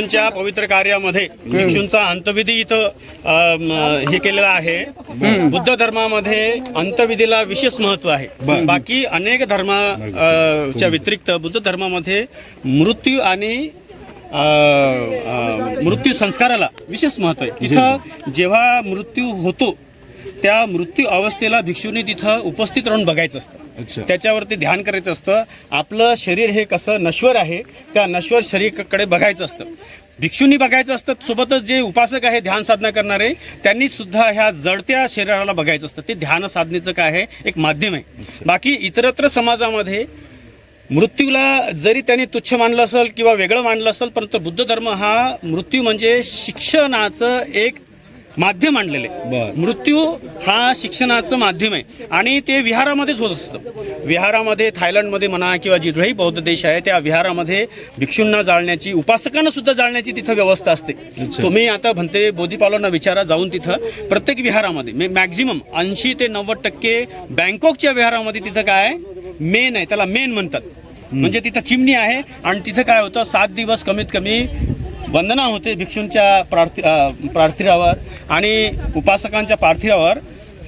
भिक्षूंच्या पवित्र कार्यामध्ये भिक्षूंचा अंतविधी इथं हे केलेला आहे. बुद्ध धर्मामध्ये अंतविधीला विशेष महत्त्व आहे. बाकी अनेक धर्माच्या व्यतिरिक्त बुद्ध धर्मामध्ये मृत्यू आणि मृत्यू संस्काराला विशेष महत्त्व आहे. तिथं जेव्हा मृत्यू होतो त्या मृत्यू अवस्थेला भिक्षूंनी तिथं उपस्थित राहून बघायचं असतं. त्याच्यावरती ध्यान करायचं असतं. आपलं शरीर हे कसं नश्वर आहे त्या नश्वर शरीराकडे बघायचं असतं. भिक्षूंनी बघायचं असतं सोबतच जे उपासक आहे ध्यान साधना करणारे त्यांनी सुद्धा ह्या जडत्या शरीराला बघायचं असतं. ते ध्यान साधनेचं काय आहे? एक माध्यम आहे. बाकी इतरत्र समाजामध्ये मृत्यूला जरी त्यांनी तुच्छ मानलं असेल किंवा वेगळं मानलं असेल परंतु बुद्ध धर्म हा मृत्यू म्हणजे शिक्षणाचं एक माध्यम आणलेलं. मृत्यू हा शिक्षणाचं माध्यम आहे. आणि ते विहारामध्येच होत असतं. विहारामध्ये थायलंडमध्ये म्हणा किंवा जिथेही बौद्ध देश आहे त्या विहारामध्ये भिक्षूंना जाळण्याची उपासकांना सुद्धा जाळण्याची तिथं व्यवस्था असते. तुम्ही आता म्हणते बोधीपालांना विचारा जाऊन तिथं. प्रत्येक विहारामध्ये मॅक्झिमम ऐंशी ते नव्वद टक्के बँकॉकच्या विहारामध्ये तिथं काय मेन आहे. त्याला मेन म्हणतात. म्हणजे तिथं चिमणी आहे आणि तिथं काय होतं? सात दिवस कमीत कमी वंदना होते भिक्षूंच्या प्रार्थी अं, आणि उपासकांच्या पार्थिवावर.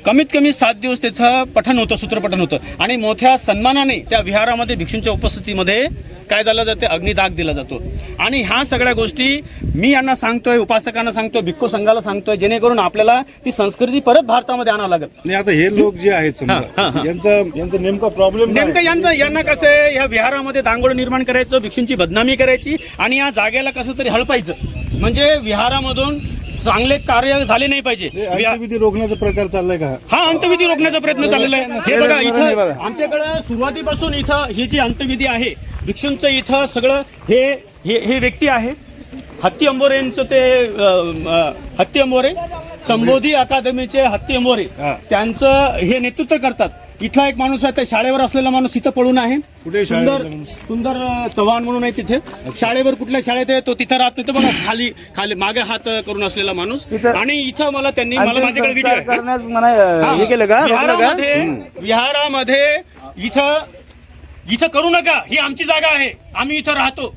कमीत कमी सात दिवस तिथं पठण होतं सूत्रपठण होतं. आणि मोठ्या सन्मानाने त्या विहारामध्ये भिक्षूंच्या उपस्थितीमध्ये काय झालं जाते अग्निदाग दिला जातो. आणि ह्या सगळ्या गोष्टी मी यांना सांगतोय उपासकांना सांगतोय भिक्खू संघाला सांगतोय जेणेकरून आपल्याला ती संस्कृती परत भारतामध्ये आणावं लागेल. नाही आता हे लोक जे आहेत नेमका प्रॉब्लेम नेमकं यांचं यांना कसं आहे ह्या विहारामध्ये दांगोड निर्माण करायचं भिक्षूंची बदनामी करायची आणि या जागेला कसं तरी हळपायचं. म्हणजे विहारामधून चांगले कार्य झाले नाही पाहिजे. अंत्यविधी रोखण्याचा प्रकार चाललाय का? हा अंतविधी रोखण्याचा प्रयत्न चाललेला आहे. हे बघा इथं. आमच्याकडे सुरुवातीपासून इथं ही जी अंतविधी आहे भिक्षूंचं इथं सगळं हे हे हे व्यक्ती आहे. हत्ती अंबोरेंचं ते हत्ती अंबोरे संबोधी अकादमीचे हत्ती अंबोरे. त्यांचं हे नेतृत्व करतात. इथला एक माणूस आहे ते शाळेवर असलेला माणूस इथं पळून आहे. कुठे सुंदर? सुंदर चव्हाण म्हणून आहे तिथे. शाळेवर कुठल्या शाळेत आहे तो तिथं राहत तिथं बघा खाली खाली मागे हात करून असलेला माणूस. आणि इथं मला त्यांनी मला माझ्याकडे व्हिडिओ हे. विहारामध्ये इथं इथं करू नका. ही आमची जागा आहे. आम्ही इथं राहतो.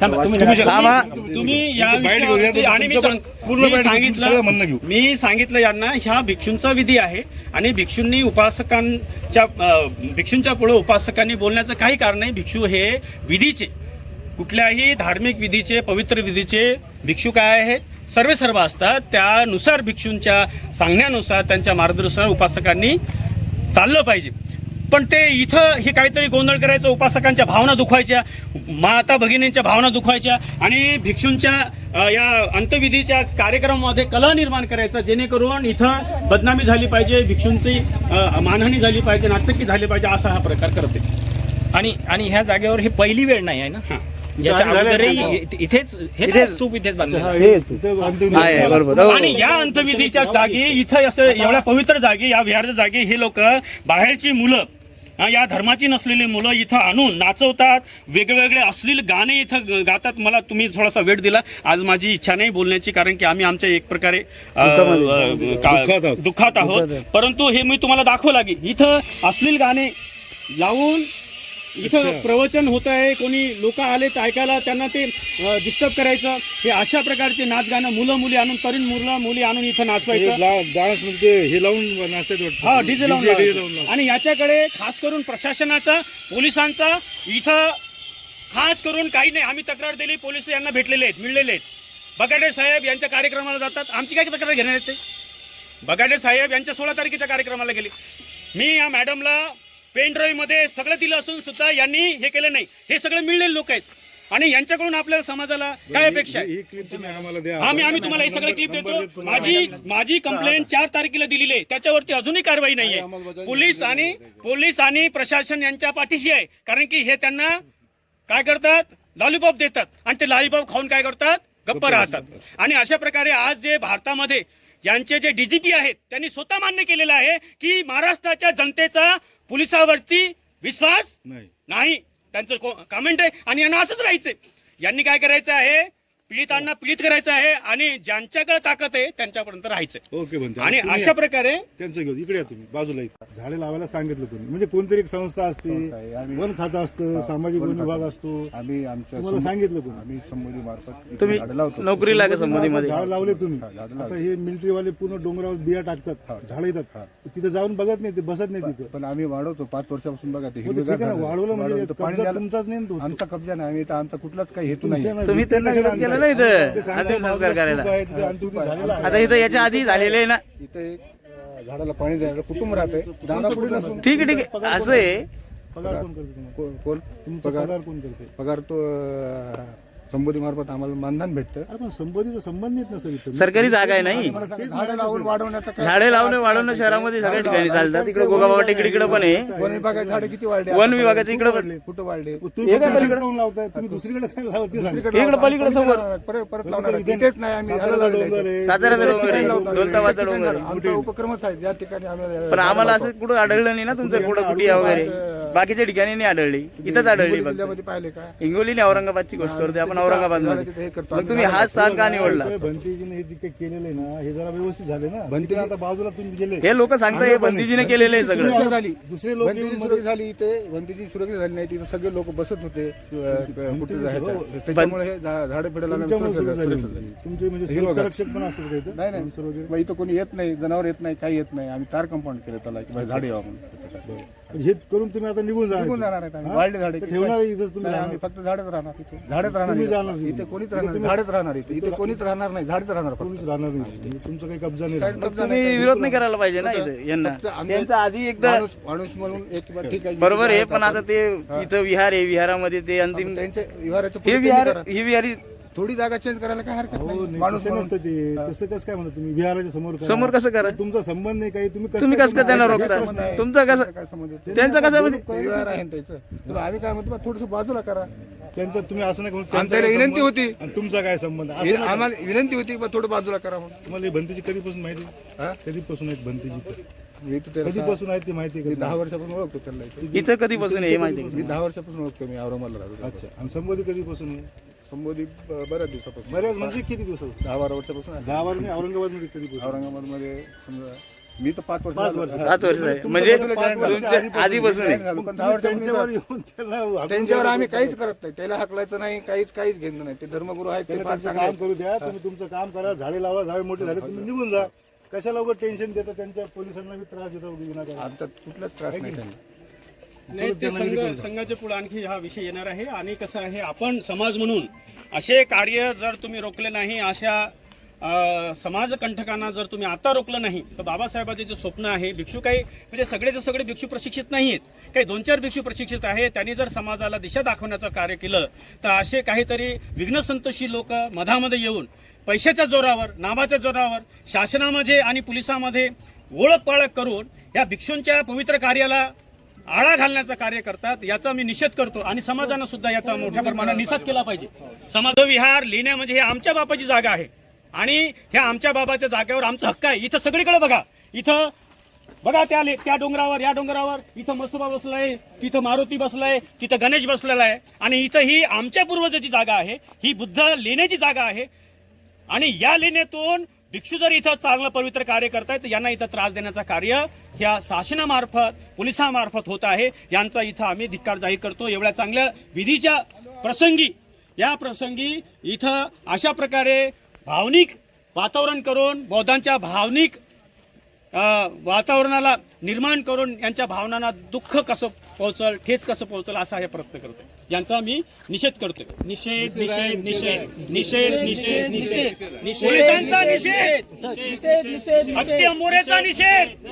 थांबा, तुम्ही तुम्ही- थांबा. तुम्ही या तुमचं बाईट घेऊया, विषयावरती- आणि मी तुमचं सांग- पण पूर्ण मी बाईट घेऊ, तुमचं सगळं म्हणणं घेऊ. सांगितलं मी सांगितलं यांना ह्या भिक्षूंचा विधी आहे आणि भिक्षूंनी उपासकांच्या अं, भिक्षूंच्या पुढे उपासकांनी बोलण्याचं काही कारण नाही. भिक्षू हे विधीचे कुठल्याही धार्मिक विधीचे पवित्र विधीचे भिक्षू काय आहेत? सर्वे सर्व असतात. त्यानुसार भिक्षूंच्या सांगण्यानुसार त्यांच्या मार्गदर्शनानुसार उपासकांनी चाललं पाहिजे. पण ते इथं हे काहीतरी गोंधळ करायचं उपासकांच्या भावना दुखवायच्या माता भगिनींच्या भावना दुखवायच्या आणि भिक्षूंच्या या अंतविधीच्या कार्यक्रमामध्ये कला निर्माण करायचा जेणेकरून इथं बदनामी झाली पाहिजे भिक्षूंची मानहानी झाली पाहिजे नाचक्की झाली पाहिजे असा हा प्रकार करते. आणि आणि ह्या जागेवर हे पहिली वेळ नाही आहे ना? हा. इथेच हे. आणि या अंतविधीच्या जागी इथं असं एवढ्या पवित्र जागी या विहारच्या जागी हे लोक बाहेरची मुलं या धर्माची नसलेली मुलं इथं आणून नाचवतात. वेगवेगळे अश्लील गाणे इथं गातात. मला तुम्ही थोडासा वेळ दिला. आज माझी इच्छा नाही बोलण्याची कारण की आम्ही आमच्या एक प्रकारे दुःखात आहोत. परंतु हे मी तुम्हाला दाखवं लागेल. इथं अश्लील गाणे लावून इथं. प्रवचन होत आहे कोणी लोक आले तर ऐकायला त्यांना ते डिस्टर्ब करायचं. हे अशा प्रकारचे नाच गाणं मुलं मुली आणून तरुण मुलं मुली आणून इथं नाचवायचं. डान्स म्हणजे हे लावून नाचतात. हा डीजे. लावून आणि याच्याकडे खास करून प्रशासनाचा पोलिसांचा इथं खास करून काही नाही. आम्ही तक्रार दिली पोलीस यांना भेटलेले आहेत मिळलेले आहेत. बगाडे साहेब यांच्या कार्यक्रमाला जातात. आमची काय तक्रार घेणार आहेत ते? बगाडे साहेब यांच्या सोळा तारखेच्या कार्यक्रमाला गेले. मी या मॅडमला पेन ड्राईव्हमध्ये सगळं दिलं असून सुद्धा यांनी हे केलं नाही. हे सगळे मिळलेले लोक आहेत. आणि यांच्याकडून आपल्याला समाजाला काय अपेक्षा आहे? आम्ही आम्ही तुम्हाला हे सगळे क्लिप देतो. माझी माझी कंप्लेंट चार तारखेला दिलेली आहे. त्याच्यावरती अजूनही कारवाई नाहीये. पोलीस आणि पोलीस आणि प्रशासन यांच्या पाठीशी आहे. कारण की हे त्यांना काय करतात? लॉलीपॉप देतात. आणि ते लॉलीपॉप खाऊन काय करतात? गप्प राहतात. आणि अशा प्रकारे आज जे भारतामध्ये यांचे जे डीजीपी आहेत त्यांनी स्वतः मान्य केलेलं आहे की महाराष्ट्राच्या जनतेचा पोलिसावरती विश्वास? नाही. नाही. त्यांचं कॉमेंट आहे. आणि यांना असंच राहायचंय. यांनी काय करायचं आहे? पीडितांना पीडित करायचं आहे आणि ज्यांच्याकडे ताकद आहे त्यांच्यापर्यंत राहायचं ओके म्हणते आणि तुम्ही अशा प्रकारे त्यांचं घेऊ इकडे या तुम्ही बाजूला इथं. झाडे लावायला सांगितलं तुम्ही म्हणजे कोणतरी एक संस्था असते संस्था आहे. आम्ही- वन खातं असतं सामाजिक वन वन खातं. विभाग असतो आम्ही आमच्या तुम्हाला सांगितलं कोणी? आम्ही संबंधी मार्फत तुम्ही नोकरीला का संबंधीमध्ये झाड लावले तुम्ही आता. हे मिलिटरीवाले पूर्ण डोंगरावर बिया टाकतात झाड येतात. तिथे जाऊन बघत नाही ते बसत नाही तिथे पण आम्ही वाढवतो पाच वर्षापासून बघा ते हो, ते हिरवेगार ठीक आहे ना, झाडं. वाढवलं म्हणजे वाढवतो. पाणी कब्जा द्यायला- तुमचाच नाही ना तो. आमचा कब्जा नाही आम्ही आमचा कुठलाच काही हेतू नाही तुमच्या तुम्ही त्यांना केला? ना इथं. ते सांगताय अंतिम बाजूला संस्कार करायला. आता इथं याच्या आधी झालेले आहे ना? इथे झाडाला पाणी द्यायला कुटुंब राहते. ठीक आहे ठीक आहे. असं आहे. पगार कोण करते पगार? कोण करते पगार तो संबंधी मार्फत आम्हाला मानधन भेटतं. अरे पण संबंधीचा संबंध येत ना सर इथं. सरकारी जागा आहे नाही. मला सांगा, झाडं लावून वाढवण्याचा काय? झाडे लावणं वाढवणं शहरामध्ये सगळ्या ठिकाणी चालतात. तिकडे गोगाबाबा टेकडीकडे पण आहे. वन विभागाचे झाडे किती वाढले? वन विभागाचं इकडे पण कुठं वाढले? तुम्ही पलीकडे काऊन लावताय तुम्ही दुसरीकडे काय लावत. इकडे पलीकडे समोर परत परत लावणार. इथेच नाही आम्ही झाडं साताऱ्याचा लावलेले डोंगर आहेत. आहे. साताऱ्याचा डोंगर आहे लावतो. दौलताबादचा डोंगर आहे आमचा उपक्रमच आहे. या ठिकाणी आम्ही पण आम्हाला असं कुठं आढळलं नाही ना तुमचं कुठं कुठे वगैरे? बाकीच्या ठिकाणी नाही आढळली. इथंच आढळली जिल्ह्यामध्ये पाहिले काय हिंगोलीने औरंगाबादची गोष्ट करते आपण औरंगाबादमध्ये मग तुम्ही हा स्थान का निवडला? भंतीजीने हे जे काही केलेलं आहे ना हे जरा व्यवस्थित झाले ना. भंती आता बाजूला तुम्ही गेले. हे लोक सांगतात हे बंदीजीने केलेलं आहे सगळं. झाली. दुसरे लोक सुरक्षित झाली इथे बंदीची सुरक्षित झाली नाही तिथे सगळे लोक बसत होते अं, कुठे जायचं. त्याच्यामुळे हे झाडं झाली. तुमचे म्हणजे. संरक्षक पण नाही नाही. इथं कोणी येत नाही जनावर येत नाही काही येत नाही. आम्ही तार कंपाऊंड केलं त्याला झाडे यावं म्हणून. त्याच्यासाठी. हे करून तुम्ही आता निघून जा निघून जाणार आहेत आम्ही. वाढले झाडे ते ठेवणार आहे इथंच तुम्ही नाही, आम्ही फक्त झाडच राहणार इथे झाडच राहणार तुम्ही इथे. जाणार नाही. इथे कोणीच राहणार नाही. झाडच राहणार इथे. इथे कोणीच राहणार नाही. झाडच राहणार फक्त. कोणीच राहणार नाही म्हणजे तुमचं काही कब्जा नाही राहणार. तुम्ही विरोध नाही करायला पाहिजे ना इथं यांना. फक्त आमच्या- त्यांचा आधी एकदा माणूस माणूस म्हणून एक बार ठीक आहे बरोबर आहे पण आता ते इथं विहार आहे विहारामध्ये ते अंतिम त्यांच्या विहाराच्या हे विहार. ही विहारी थोडी जागा चेंज करायला काय हरकत नाही माणूस नसतं ते. तसं कसं काय म्हणता तुम्ही? विहाराच्या समोर करा. समोर कसं करा तुमचा संबंध नाही काही. तुम्ही तुम्ही कसं काय त्यांना रोखता. तुमचं कसं काय संबंध? आहे? त्यांचं कसं म्हणजे आहे ना त्याचं. तर आम्ही काय म्हणतो थोडस बाजूला करा. त्यांचा तुम्ही असं नाही करू, आमच्याला विनंती होती. आणि तुमचा काय संबंध? असं हे नका. आम्हाला विनंती होती बा थोडं बाजूला करा म्हणून. तुम्हाला ही भंतीची कधीपासून माहिती? हा? कधीपासून आहेत भंतीची तर? मी तर त्याला सहा- कधीपासून आहेत ती माहिती आहे मी का दहा? वर्षापासून ओळखतो त्याला इथे. इथं कधीपासून आहे हे माहिती? आहे मी दहा वर्षापासून ओळखतो मी औरंगाबादला राहतो. अच्छा. आणि संबंधी कधीपासून आहे? संबोधी ब- बऱ्याच दिवसापासून बऱ्याच म्हणजे किती दिवस दहा बारा वर्षापासून आहे. दहा बार नाही औरंगाबादमध्ये कधीपासून औरंगाबादमध्ये समजा मी तर पाच वर्ष पाच झालो. वर्ष. हा. पाच वर्ष झाले तुमचं म्हणजे पाच वर्ष तुमच्या आधीपासून- आधीपासून आहे झालो. पण पण दहा तुम्ही त्यांच्यावर येऊन त्याला त्यांच्यावर आम्ही. काहीच करत नाही त्याला हाकलायचं नाही काहीच काहीच घेणं नाही ते धर्मगुरू आहेत ते फार त्यांचं चांगले काम आहेत. करू द्या तुम्ही तुमचं काम करा झाडे लावा झाडे मोठे झाले तुम्ही निघून जा कशाला उगाच टेन्शन देता त्यांच्या पोलिसांना बी त्रास देता उगी विनाकारण. आमचा कुठलाच त्रास नाही त्यांना नाही ते संघ संघाच्या पुढे आणखी हा विषय येणार आहे. आणि कसं आहे आपण समाज म्हणून असे कार्य जर तुम्ही रोखले नाही अशा अ, समाजकंठकांना जर तुम्ही आता रोखलं नाही तर बाबासाहेबांचे जे स्वप्न आहे भिक्षू काही म्हणजे सगळेचे सगळे भिक्षू प्रशिक्षित नाही आहेत काही दोन चार भिक्षू प्रशिक्षित आहे त्यांनी जर समाजाला दिशा दाखवण्याचं कार्य केलं तर असे काहीतरी विघ्नसंतोषी लोक मधामध्ये येऊन पैशाच्या जोरावर नावाच्या जोरावर शासनामध्ये आणि पोलिसामध्ये ओळख पाळख करून या भिक्षूंच्या पवित्र कार्याला आळा घालण्याचं कार्य करतात याचा मी निषेध करतो आणि समाजानं सुद्धा याचा मोठ्या प्रमाणात निषेध केला पाहिजे. समाजविहार लिहिण्या म्हणजे हे आमच्या बापाची जागा आहे. आणि ह्या आमच्या बाबाच्या जागेवर आमचा हक्क आहे. इथं सगळीकडे बघा. इथं बघा त्या ले- त्या डोंगरावर या डोंगरावर. इथं मसोबा बसलाय तिथं मारुती बसलाय तिथं गणेश बसलेला आहे. आणि इथं ही आमच्या पूर्वजाची जागा आहे. ही बुद्ध लेण्याची जागा आहे. आणि या लेण्यातून भिक्षू जर इथं चांगलं पवित्र कार्य करतायत तर यांना इथं त्रास देण्याचं कार्य ह्या शासनामार्फत पोलिसांमार्फत होत आहे. यांचा इथं आम्ही धिक्कार जाहीर करतो. एवढ्या चांगल्या विधीच्या प्रसंगी या प्रसंगी इथं अशा प्रकारे भावनिक वातावरण करून बौद्धांच्या भावनिक वातावरणाला निर्माण करून यांच्या भावनांना दुःख कसं पोहोचल ठेच कसं पोहोचल असा हे प्रयत्न करतोय. यांचा मी निषेध करतोय. निषेध निषेध निषेध निषेध. निषेध निषेध पोलिसांचा निषेध. हत्या मोरेचा निषेध.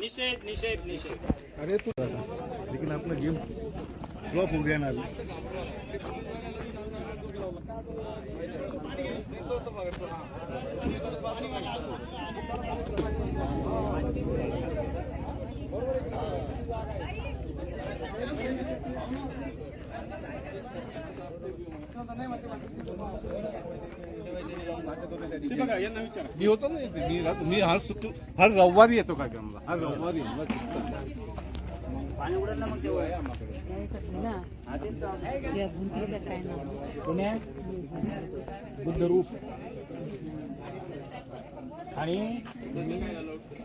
निषेध निषेध निषेध. अरे तू लेकिन आपला गेम फ्लॉप हो गया ना अभी. ते बघा यांना विचारा मी होतो ना इथे. मी मी हर शुक्र हर रविवारी येतो काय मला हर रविवारी मला नाव बुद्धरूप आणि तुम्ही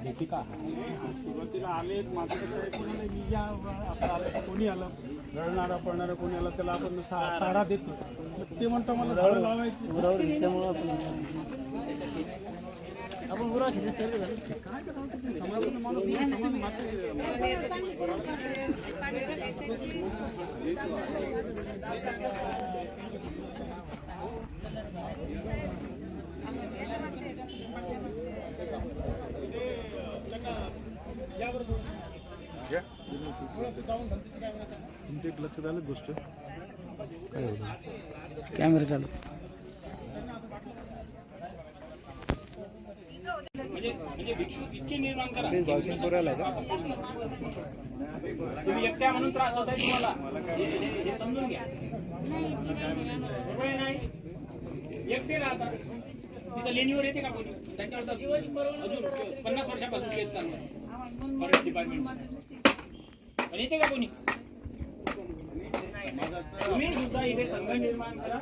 लेखिका आहात सुरुवातीला आले माझं कसं आहे, कोणाला मी या आपलं आलं कोणी आलं? रडणारा पडणारा कोणी आलं त्याला आपण सा- साडा देतो मग ते म्हणतो मला झाडं लावायची आपण उरा एक गोष्ट कॅमेरा चालू म्हणजे म्हणजे भिक्षू इतके तुम्ही एकट्या म्हणून त्रास होत आहे तुम्हाला? हे समजून घ्या नाही एकटे राहतात तिथं लेणीवर येते का कोणी त्यांच्यावर पन्नास वर्षापासून केस चालू आहे. फॉरेस्ट डिपार्टमेंट आणि येते का कोणी? तुम्ही सुद्धा इथे संघ निर्माण करा.